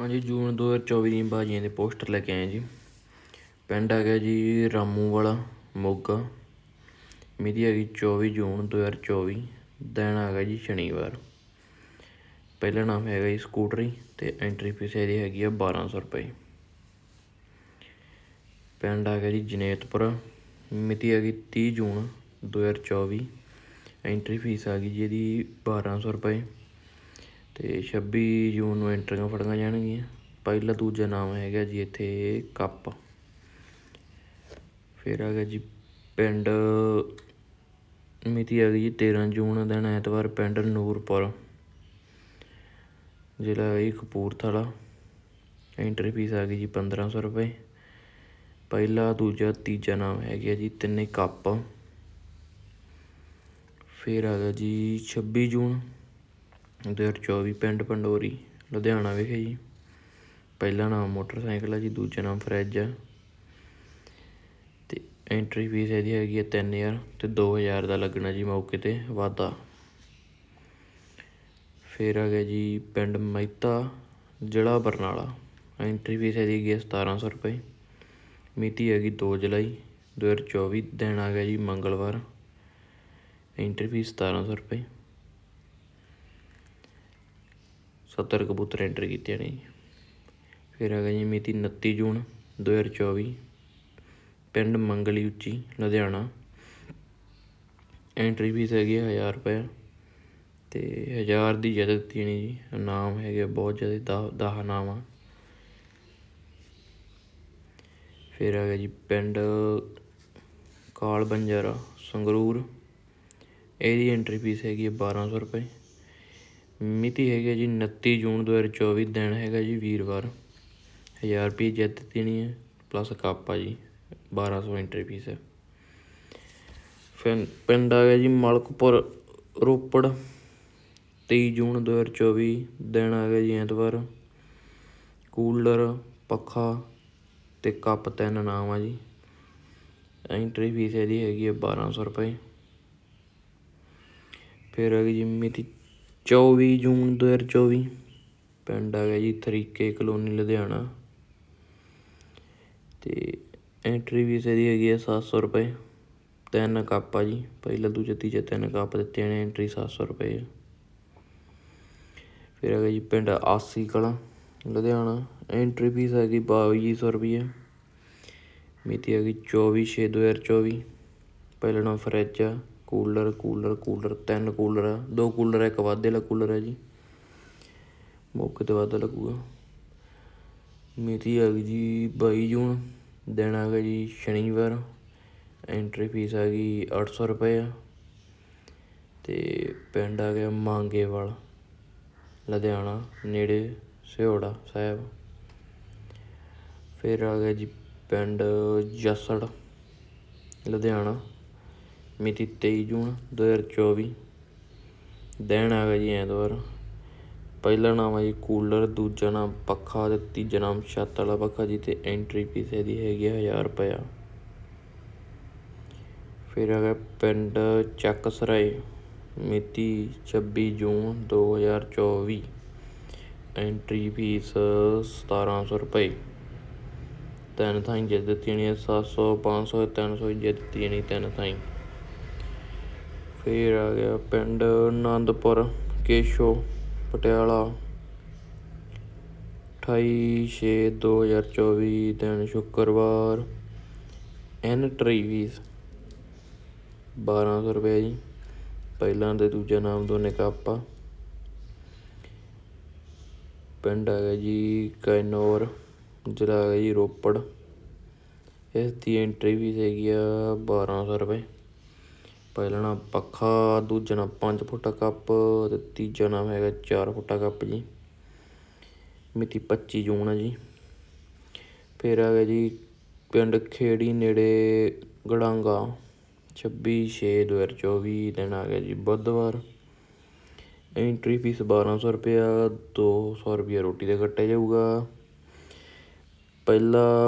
ਹਾਂਜੀ, ਜੂਨ 2024 ਦੀਆਂ ਬਾਜੀਆਂ ਦੇ ਪੋਸਟਰ ਲੈ ਕੇ ਆਏ ਜੀ। ਪਿੰਡ ਆ ਗਿਆ ਜੀ ਰਾਮੂ ਵਾਲਾ, ਮੋਗਾ। ਮਿਤੀ ਹੈਗੀ 24 ਜੂਨ 2024 ਦਿਨ ਆ ਗਿਆ ਜੀ ਸ਼ਨੀਵਾਰ। ਪਹਿਲਾ ਨਾਮ ਹੈਗਾ ਜੀ ਸਕੂਟਰੀ ਤੇ ਐਂਟਰੀ ਫੀਸ ਇਹਦੀ ਹੈਗੀ ਆ 1200 ਰੁਪਏ। ਪਿੰਡ ਆ ਗਿਆ ਜੀ ਜਨੇਤਪੁਰ ਮਿਤੀ ਹੈਗੀ 30 ਜੂਨ 2024 ਐਂਟਰੀ ਫੀਸ ਆ ਗਈ ਜੀ ਇਹਦੀ 1200 ਰੁਪਏ। ਤੇ 26 ਜੂਨ ਨੂੰ ਐਂਟਰੀਆਂ ਫੜੀਆਂ ਜਾਣਗੀਆਂ। ਪਹਿਲਾ ਦੂਜਾ ਨਾਮ ਹੈਗਾ ਜੀ ਇੱਥੇ ਕੱਪ। ਫਿਰ ਆ ਗਿਆ ਜੀ ਪਿੰਡ, ਮਿਤੀ ਆ ਗਈ ਜੀ 13 ਜੂਨ ਦਿਨ, ਐਤਵਾਰ ਪਿੰਡ ਨੂਰਪੁਰ, ਜ਼ਿਲ੍ਹਾ ਹੈ ਜੀ ਕਪੂਰਥਲਾ। ਐਂਟਰੀ ਫੀਸ ਆ ਗਈ ਜੀ 1500 ਰੁਪਏ। ਪਹਿਲਾ, ਦੂਜਾ, ਤੀਜਾ ਨਾਮ ਹੈਗਾ ਜੀ ਤਿੰਨੇ ਕੱਪ। ਫਿਰ ਆ ਗਿਆ ਜੀ 26 ਜੂਨ। 2024 ਪਿੰਡ ਪੰਡੋਰੀ, ਲੁਧਿਆਣਾ ਵਿਖੇ ਜੀ। ਪਹਿਲਾ ਨਾਮ ਮੋਟਰਸਾਈਕਲ ਆ ਜੀ, ਦੂਜਾ ਨਾਮ ਫਰਿੱਜ ਆ। ਤੇ ਐਂਟਰੀ ਫੀਸ ਇਹਦੀ ਹੈਗੀ ਹੈ 3000 ਤੇ 2000 ਦਾ ਲੱਗਣਾ ਜੀ ਮੌਕੇ ਤੇ ਵਾਧਾ। ਫਿਰ ਆ ਗਿਆ ਜੀ ਪਿੰਡ ਮਹਿਤਾ, ਜ਼ਿਲ੍ਹਾ ਬਰਨਾਲਾ। ਐਂਟਰੀ ਫੀਸ ਇਹਦੀ ਹੈਗੀ ਹੈ 1700 ਰੁਪਏ। ਮਿਤੀ ਹੈਗੀ 2 ਜੁਲਾਈ 2024 ਦਿਨ ਆ ਗਿਆ ਜੀ ਮੰਗਲਵਾਰ। ਐਂਟਰੀ ਫੀਸ 1700 ਰੁਪਏ। 70 ਕਬੂਤਰ ਐਂਟਰ ਕੀਤੇ ਨੇ। ਜੀ ਫਿਰ ਹੈਗਾ ਜੀ ਮਿਤੀ 29 ਜੂਨ 2024 ਪਿੰਡ ਮੰਗਲੀ ਉੱਚੀ, ਲੁਧਿਆਣਾ। ਐਂਟਰੀ ਫੀਸ ਹੈਗੀ ਹੈ 1000 ਰੁਪਏ ਤੇ 1000 ਦੀ ਜਦ ਦਿੱਤੀ ਜੀ। ਇਨਾਮ ਹੈਗੇ ਬਹੁਤ ਜ਼ਿਆਦਾ 10 ਦਸ ਨਾਮ ਆ। ਫਿਰ ਹੈਗਾ ਜੀ ਪਿੰਡ ਕਾਲ ਬੰਜਾਰਾ ਸੰਗਰੂਰ। ਇਹਦੀ ਐਂਟਰੀ ਫੀਸ ਹੈਗੀ ਹੈ 1200 ਰੁਪਏ। ਮਿਤੀ ਹੈਗੀ ਹੈ ਜੀ 29 ਜੂਨ 2024 ਦਿਨ ਹੈਗਾ ਜੀ ਵੀਰਵਾਰ। 1000 ਰੁਪਏ ਜਿੱਤ ਦੇਣੀ ਹੈ ਪਲੱਸ ਕੱਪ ਆ ਜੀ 1200 ਐਂਟਰੀ ਫੀਸ ਹੈ ਫਿਰ ਪਿੰਡ ਆ ਗਿਆ ਜੀ ਮਲਕਪੁਰ, ਰੋਪੜ। 23 ਜੂਨ 2024 ਦਿਨ ਆ ਗਿਆ ਜੀ ਐਤਵਾਰ। ਕੂਲਰ, ਪੱਖਾ ਤੇ ਕੱਪ ਤਿੰਨ ਨਾਮ ਆ ਜੀ। ਐਂਟਰੀ ਫੀਸ ਇਹਦੀ ਹੈਗੀ ਹੈ 1200 ਰੁਪਏ। ਫਿਰ ਆ ਗਈ ਜੀ ਮਿਤੀ 24 ਜੂਨ 2024 ਪਿੰਡ ਆ ਗਿਆ ਜੀ ਤਰੀਕੇ ਕਲੋਨੀ ਲੁਧਿਆਣਾ। ਤੇ ਐਂਟਰੀ ਫੀਸ ਇਹਦੀ ਹੈਗੀ ਹੈ 700 ਰੁਪਏ, ਤਿੰਨ ਕੱਪ ਆ ਜੀ, ਪਹਿਲਾ, ਦੂਜਾ, ਤੀਜਾ ਤਿੰਨ ਕੱਪ ਦਿੱਤੇ ਨੇ ਐਂਟਰੀ 700 ਰੁਪਏ। ਫਿਰ ਆ ਗਿਆ ਜੀ ਪਿੰਡ ਆਸੀ ਕਲਾਂ, ਲੁਧਿਆਣਾ ਐਂਟਰੀ ਫੀਸ ਹੈਗੀ 2200 ਰੁਪਏ ਮਿਤੀ ਹੈਗੀ 24 ਛੇ 2024 ਪਹਿਲਾ ਨਾਮ ਫਰੈਜ ਆ। ਕੂਲਰ ਕੂਲਰ ਕੂਲਰ, ਤਿੰਨ ਕੂਲਰ ਆ ਦੋ ਕੂਲਰ ਆ ਇੱਕ ਵਾਧੇ ਵਾਲਾ ਕੂਲਰ ਹੈ ਜੀ। ਮੌਕੇ ਤੇ ਵਾਧਾ ਲੱਗੂਗਾ। ਮਿਤੀ ਆ ਗਈ ਜੀ 22 ਜੂਨ, ਦਿਨ ਆ ਗਿਆ ਜੀ ਸ਼ਨੀਵਾਰ ਐਂਟਰੀ ਫੀਸ ਆ ਗਈ 800 ਰੁਪਏ ਆ। ਤੇ ਪਿੰਡ ਆ ਗਿਆ ਮਾਂਗੇਵਾਲ, ਲੁਧਿਆਣਾ, ਨੇੜੇ ਸਿਹੋੜਾ ਸਾਹਿਬ। ਫਿਰ ਆ ਗਿਆ ਜੀ ਪਿੰਡ ਜਸੜ, ਲੁਧਿਆਣਾ। ਮਿਤੀ 23 ਜੂਨ 2024 ਦਿਨ ਆ ਗਿਆ ਜੀ ਐਤਵਾਰ ਪਹਿਲਾ ਨਾਮ ਹੈ ਜੀ ਕੂਲਰ, ਦੂਜਾ ਨਾਮ ਪੱਖਾ ਤੇ ਤੀਜਾ ਨਾਮ ਛੱਤ ਵਾਲਾ ਪੱਖਾ ਜੀ ਤੇ ਐਂਟਰੀ ਫੀਸ ਇਹਦੀ ਹੈਗੀ ਆ 1000 ਰੁਪਇਆ। ਫਿਰ ਹੈਗਾ ਪਿੰਡ ਚੱਕ ਸਰਾਏ ਮਿਤੀ 26 ਜੂਨ 2024 ਐਂਟਰੀ ਫੀਸ 1700 ਰੁਪਏ। ਤਿੰਨ ਥਾਈਂ ਜਿੱਤ ਦਿੱਤੀਆਂ ਨੇ 700 500 300 ਜਿੱਤ ਦਿੱਤੀ ਨੇ ਤਿੰਨ ਥਾਈਂ। ਫਿਰ ਆ ਗਿਆ ਪਿੰਡ ਆਨੰਦਪੁਰ ਕੇਸ਼ੋ, ਪਟਿਆਲਾ। 28 ਛੇ 2024 ਦਿਨ ਸ਼ੁੱਕਰਵਾਰ ਐਂਟਰੀ ਫੀਸ 1200 ਰੁਪਏ ਜੀ, ਪਹਿਲਾਂ ਤੇ ਦੂਜਾ ਨਾਮ ਦੋਨੇ ਪਿੰਡ ਆ ਗਿਆ ਜੀ ਕੈਨੌਰ, ਜ਼ਿਲ੍ਹਾ ਆ ਗਿਆ ਜੀ ਰੋਪੜ। ਇਸ ਦੀ ਐਂਟਰੀ ਫੀਸ ਹੈਗੀ ਆ 1200 ਰੁਪਏ। ਪਹਿਲਾ ਨਾਮ ਪੱਖਾ ਦੂਜਾ ਨਾਮ 5 ਫੁੱਟਾ ਕੱਪ ਤੇ ਤੀਜਾ ਨਾਮ ਹੈਗਾ 4 ਫੁੱਟਾ ਕੱਪ ਜੀ। ਮਿਤੀ 25 ਜੂਨ ਆ ਜੀ। ਫਿਰ ਆ ਗਿਆ ਜੀ ਪਿੰਡ ਖੇੜੀ ਨੇੜੇ ਗੜਾਂਗਾ। 26 ਛੇ 2024 ਦਿਨ ਆ ਗਿਆ ਜੀ ਬੁੱਧਵਾਰ। ਐਂਟਰੀ ਫੀਸ 1200 ਰੁਪਇਆ 200 ਰੁਪਇਆ ਰੋਟੀ ਦਾ ਕੱਟਿਆ ਜਾਊਗਾ। ਪਹਿਲਾ